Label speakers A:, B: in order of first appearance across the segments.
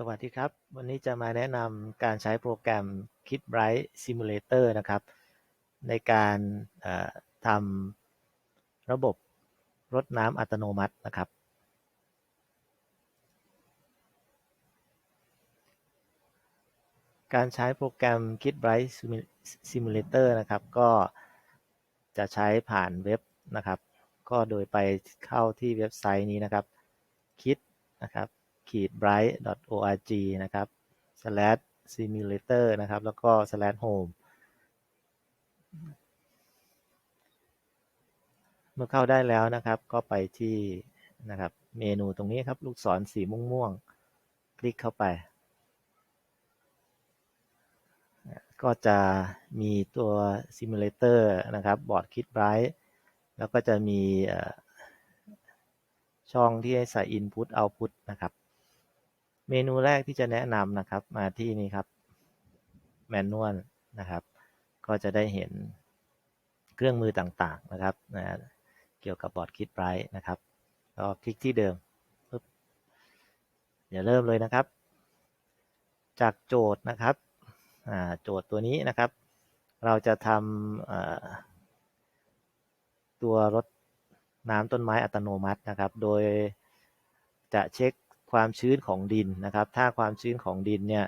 A: สวัสดีครับ วันนี้จะมาแนะนำการใช้โปรแกรม KitBright Simulator นะครับ ในการทำระบบรดน้ำอัตโนมัตินะครับ การใช้โปรแกรม KitBright Simulator นะครับ ก็จะใช้ผ่านเว็บนะครับ ก็โดยไปเข้าที่เว็บไซต์นี้นะครับ kit นะครับ ขีด bright.org นะครับ slash simulator นะครับ แล้วก็ slash home เมื่อเข้าได้แล้วนะครับ ก็ไปที่นะครับ เมนูตรงนี้ครับ ลูกศรสีม่วงๆ คลิกเข้าไป ก็จะมีตัว simulator นะครับบอร์ด Kit Bright แล้วก็จะมีช่องที่ให้ใส่ input output นะครับ เมนูแรกที่จะแนะนำนะครับ มาที่นี่ครับ manual นะครับ ก็จะได้เห็นเครื่องมือต่างๆนะครับนะเกี่ยวกับบอร์ด Kit Bright นะครับ ก็คลิกที่เดิมปึ๊บเดี๋ยวเริ่มเลยนะครับ จากโจทย์นะครับโจทย์ตัวนี้นะครับ เราจะทำตัวรถน้ำต้นไม้อัตโนมัตินะครับ โดยจะเช็ค ความชื้นของดินนะครับ ถ้าความชื้นของดินเนี่ย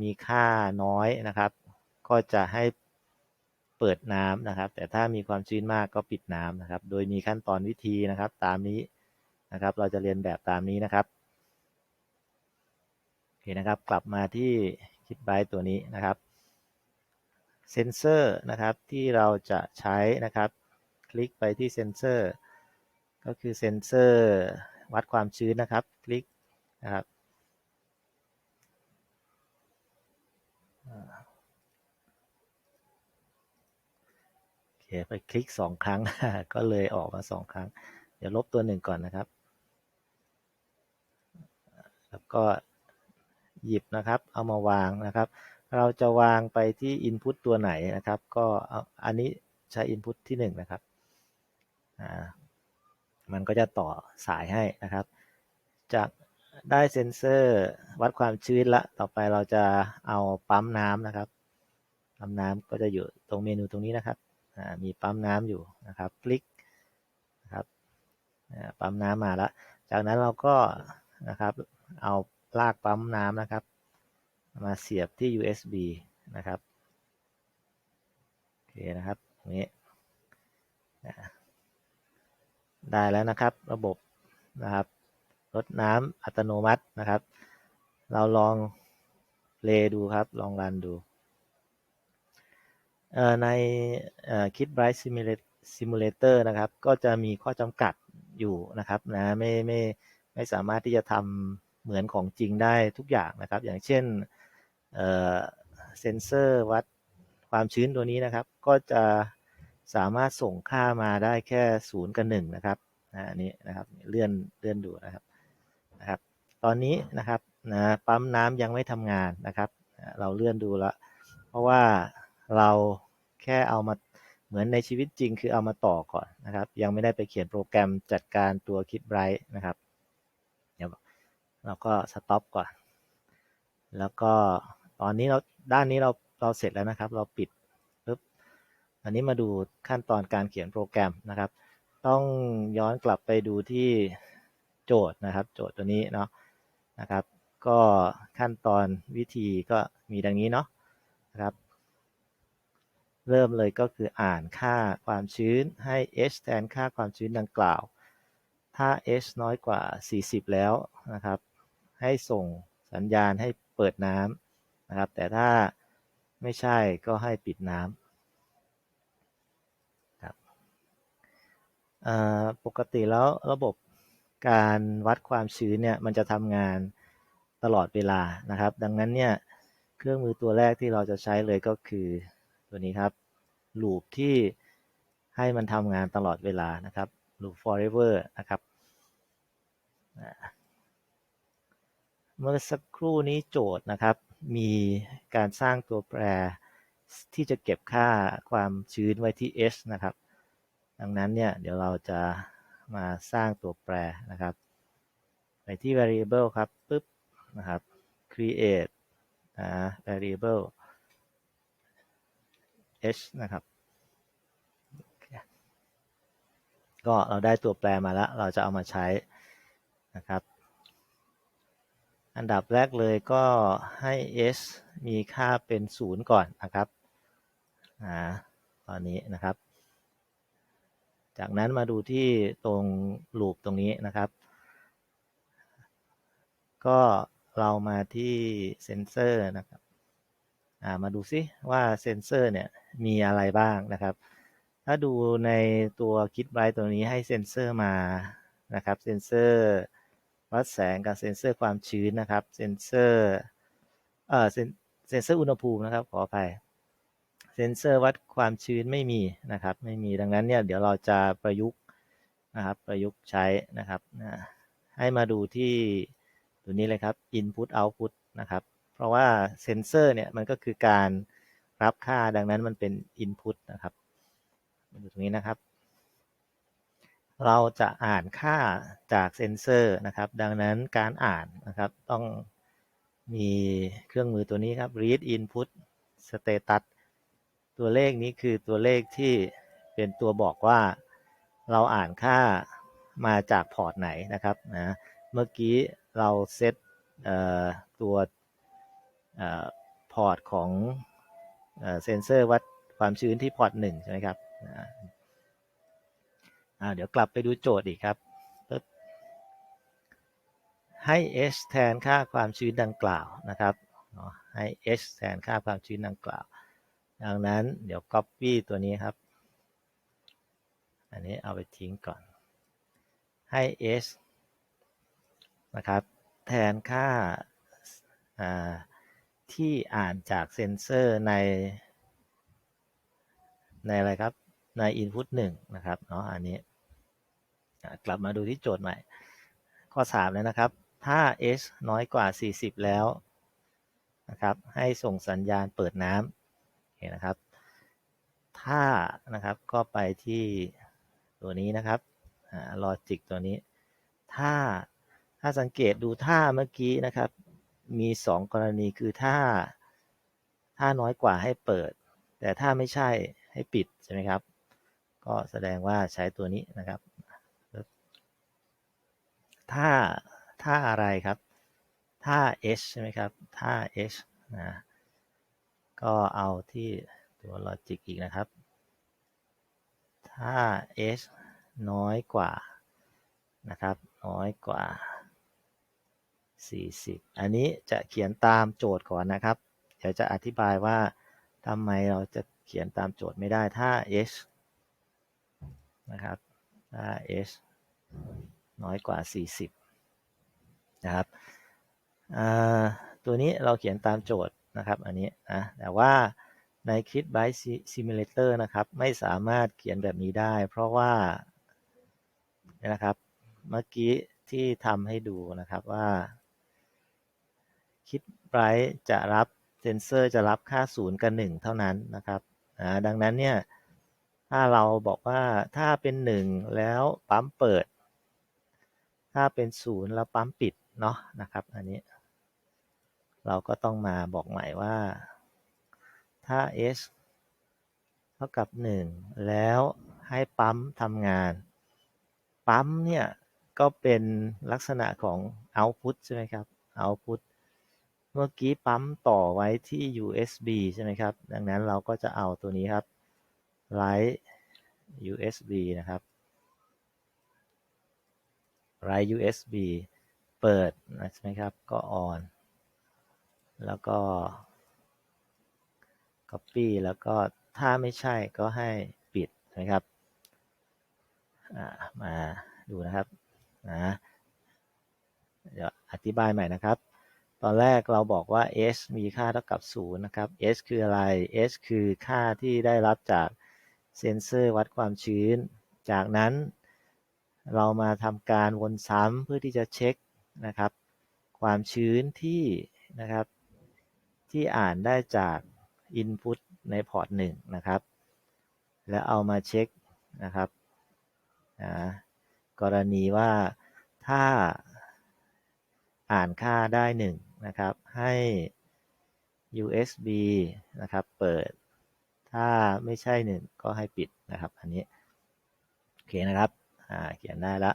A: มีค่าน้อยนะครับ ก็จะให้เปิดน้ำนะครับ แต่ถ้ามีความชื้นมากก็ปิดน้ำนะครับ โดยมีขั้นตอนวิธีนะครับตามนี้นะครับ เราจะเรียนแบบตามนี้นะครับโอเคนะครับ กลับมาที่คิดไบตัวนี้นะครับ เซนเซอร์นะครับที่เราจะใช้นะครับ คลิกไปที่เซนเซอร์ ก็คือเซนเซอร์วัดความชื้นนะครับ คลิก นะครับโอเคไปคลิกสองครั้ง ก็เลยออกมาสองครั้ง เดี๋ยวลบตัวหนึ่งก่อนนะครับ แล้วก็หยิบนะครับ เอามาวางนะครับ เราจะวางไปที่ Input ตัวไหนนะครับ ก็อันนี้ใช้ Input ที่1นะครับ มันก็จะต่อสายให้นะครับ จาก ได้เซ็นเซอร์วัดความชื้นละ ต่อไปเราจะเอาปั๊มน้ำนะครับ ปั๊มน้ำก็จะอยู่ตรงเมนูตรงนี้นะครับ มีปั๊มน้ำอยู่นะครับ คลิกนะครับ ปั๊มน้ำมาแล้ว จากนั้นเราก็นะครับ เอาลากปั๊มน้ำนะครับ มาเสียบที่ USB นะครับ โอเคนะครับนี้ได้แล้วนะครับ ระบบนะครับ รดน้ำอัตโนมัตินะครับ เราลองเลดูครับ ลองรันดูใน Kit Bright Simulator นะครับ ก็จะมีข้อจำกัดอยู่นะครับนะไม่ไม่ไม่สามารถที่จะทำเหมือนของจริงได้ทุกอย่างนะครับ อย่างเช่นเซนเซอร์วัดความชื้นตัวนี้นะครับ ก็จะสามารถส่งค่ามาได้แค่ศูนย์กับหนึ่งนะครับอันนี้นะครับเลื่อนเลื่อนดูนะครับ ตอนนี้นะครับนะปั๊มน้ำยังไม่ทำงานนะครับ เราเลื่อนดูล้วเพราะว่าเราแค่เอามาเหมือนในชีวิตจริงคือเอามาต่อก่อนนะครับ ยังไม่ได้ไปเขียนโปรแกรมจัดการตัวคิดไบรท์นะครับเดี๋ยวเราก็สต็อปก่อน แล้วก็ตอนนี้เราด้านนี้เราเราเสร็จแล้วนะครับ เราปิดปุ๊บอันนี้มาดูขั้นตอนการเขียนโปรแกรมนะครับ ต้องย้อนกลับไปดูที่โจทย์นะครับ โจทย์ตัวนี้เนาะ นะครับ ก็ขั้นตอนวิธีก็มีดังนี้เนาะนะครับ เริ่มเลยก็คืออ่านค่าความชื้นให้ h แทนค่าความชื้นดังกล่าว ถ้า h น้อยกว่า 40 แล้วนะครับ ให้ส่งสัญญาณให้เปิดน้ำนะครับ แต่ถ้าไม่ใช่ก็ให้ปิดน้ำปกติแล้วระบบ การวัดความชื้นเนี่ยมันจะทำงานตลอดเวลานะครับ ดังนั้นเนี่ยเครื่องมือตัวแรกที่เราจะใช้เลยก็คือตัวนี้ครับลูปที่ให้มันทำงานตลอดเวลานะครับ loop forever นะครับเมื่อสักครู่นี้โจทย์นะครับ มีการสร้างตัวแปรที่จะเก็บค่าความชื้นไว้ที่ h นะครับ ดังนั้นเนี่ยเดี๋ยวเราจะ มาสร้างตัวแปรนะครับ ไปที่ variable ครับปึ๊บนะครับ create นะ variable h นะครับ ก็เราได้ตัวแปรมาแล้ว เราจะเอามาใช้นะครับ อันดับแรกเลยก็ให้ s มีค่าเป็น 0 ก่อนนะครับอ่าตอนนี้นะครับ จากนั้นมาดูที่ตรงลูปตรงนี้นะครับ ก็เรามาที่เซนเซอร์นะครับมาดูซิว่าเซนเซอร์เนี่ยมีอะไรบ้างนะครับ ถ้าดูในตัวคิดไบรตัวนี้ให้เซนเซอร์มานะครับ เซนเซอร์วัดแสงกับเซนเซอร์ความชื้นนะครับ เซนเซอร์เอ่อเซนเซอร์อุณหภูมินะครับ ขออภัย เซนเซอร์วัดความชื้นไม่มีนะครับ ไม่มีดังนั้นเนี่ยเดี๋ยวเราจะประยุกต์นะครับ ประยุกต์ใช้นะครับนะให้มาดูที่ตัวนี้เลยครับ input output นะครับ เพราะว่าเซนเซอร์เนี่ยมันก็คือการรับค่าดังนั้นมันเป็น input นะครับมาดูตรงนี้นะครับ เราจะอ่านค่าจากเซนเซอร์นะครับ ดังนั้นการอ่านนะครับต้องมีเครื่องมือตัวนี้ครับ read input status ตัวเลขนี้คือตัวเลขที่เป็นตัวบอกว่าเราอ่านค่ามาจากพอร์ตไหนนะครับนะเมื่อกี้เราเซตตัวพอร์ตของเซนเซอร์วัดความชื้นที่พอร์ตหนึ่งใช่ไหมครับเดี๋ยวกลับไปดูโจทย์อีกครับ ให้ h แทนค่าความชื้นดังกล่าวนะครับให้ h แทนค่าความชื้นดังกล่าว ดังนั้นเดี๋ยว copy ตัวนี้ครับ อันนี้เอาไปทิ้งก่อน ให้ h นะครับ แทนค่าที่อ่านจากเซนเซอร์ใน ในอะไรครับ ใน input 1 นะครับเนาะอันนี้ กลับมาดูที่โจทย์ใหม่ ข้อ3เลยนะครับ ถ้า h น้อยกว่า 40 แล้วนะครับ ให้ส่งสัญญาณเปิดน้ำ เห็นนะครับ ถ้านะครับก็ไปที่ตัวนี้นะครับลอจิกตัวนี้ ถ้าถ้าสังเกตดูท่าเมื่อกี้นะครับ มี 2 กรณีคือถ้าถ้าน้อยกว่าให้เปิด แต่ถ้าไม่ใช่ให้ปิดใช่ไหมครับ ก็แสดงว่าใช้ตัวนี้นะครับ ถ้าถ้าอะไรครับ ถ้า h ใช่ไหมครับ ถ้า h นะ ก็เอาที่ตัวลอจิกอีกนะครับ ถ้า h น้อยกว่านะครับ น้อยกว่า 40 อันนี้จะเขียนตามโจทย์ก่อนนะครับ เดี๋ยวจะอธิบายว่าทำไมเราจะเขียนตามโจทย์ไม่ได้ถ้า h นะครับ ถ้า h น้อยกว่า 40 นะครับ ตัวนี้เราเขียนตามโจทย์ นะครับอันนี้นะ แต่ว่าใน Kit Byte Simulator นะครับ ไม่สามารถเขียนแบบนี้ได้ เพราะว่านะครับ เมื่อกี้ที่ทำให้ดูนะครับว่าคิดไบรท์จะรับเซนเซอร์จะรับค่า 0 กับ 1 เท่านั้นนะครับดังนั้นเนี่ย ถ้าเราบอกว่าถ้าเป็น 1 แล้วปั๊มเปิด ถ้าเป็น 0 แล้วปั๊มปิดเนาะนะครับ อันนี้ เราก็ต้องมาบอกใหม่ว่า ถ้า s เท่ากับ 1 แล้วให้ปั๊มทำงาน ปั๊มเนี่ยก็เป็นลักษณะของ output ใช่ไหมครับ output เมื่อกี้ปั๊มต่อไว้ที่ USB ใช่ไหมครับ ดังนั้นเราก็จะเอาตัวนี้ครับ write USB นะครับ write USB เปิดใช่ไหมครับ ก็ on แล้วก็ copy แล้วก็ถ้าไม่ใช่ก็ให้ปิดนะครับมาดูนะครับนะเดี๋ยวอธิบายใหม่นะครับ ตอนแรกเราบอกว่า h มีค่าเท่ากับ 0 นะครับ h คืออะไร h คือค่าที่ได้รับจากเซนเซอร์วัดความชื้น จากนั้นเรามาทำการวนซ้ำเพื่อที่จะเช็คนะครับ ความชื้นที่นะครับ ที่อ่านได้จาก Input ในพอร์ต1นะครับ แล้วเอามาเช็คนะครับกรณีว่าถ้าอ่านค่าได้ 1 นะครับ ให้ USB นะครับเปิด ถ้าไม่ใช่หนึ่งก็ให้ปิดนะครับ อันนี้ โอเคนะครับอ่าเขียนได้ละ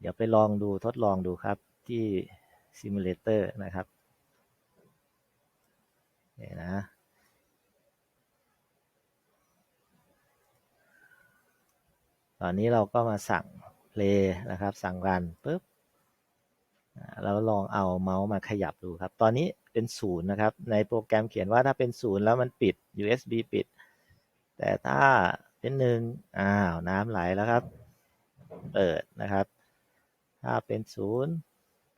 A: เดี๋ยวไปลองดูทดลองดูครับที่ Simulator นะครับ นี่นะตอนนี้เราก็มาสั่ง play นะครับ สั่งรันปุ๊บอ่าแล้วลองเอาเมาส์มาขยับดูครับ ตอนนี้เป็นศูนย์นะครับ ในโปรแกรมเขียนว่าถ้าเป็นศูนย์แล้วมันปิด USB ปิด แต่ถ้าเป็นหนึ่งอ้าว น้ำไหลแล้วครับ เปิดนะครับ ถ้าเป็นศูนย์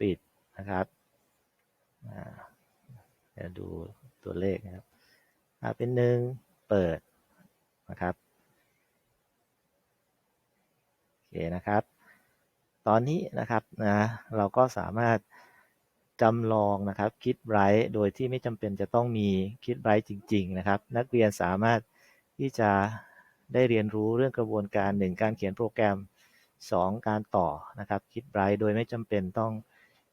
A: ปิดนะครับเดี๋ยวดู ตัวเลขนะครับเป็นหนึ่งเปิดนะครับโอเคนะครับ ตอนนี้นะครับนะเราก็สามารถจำลองนะครับคิดไรโดยที่ไม่จำเป็นจะต้องมีคิดไรจริง ๆ นะครับ นักเรียนสามารถที่จะได้เรียนรู้เรื่องกระบวนการ 1 การเขียนโปรแกรม 2 การต่อนะครับคิดไรโดยไม่จำเป็นต้อง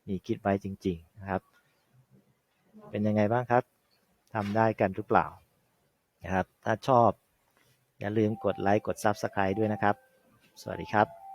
A: มีคิดไรจริง ๆ นะครับ เป็นยังไงบ้างครับ ทำได้กันหรือเปล่านะครับถ้าชอบอย่าลืมกดไลค์กด Subscribe ด้วยนะครับ สวัสดีครับ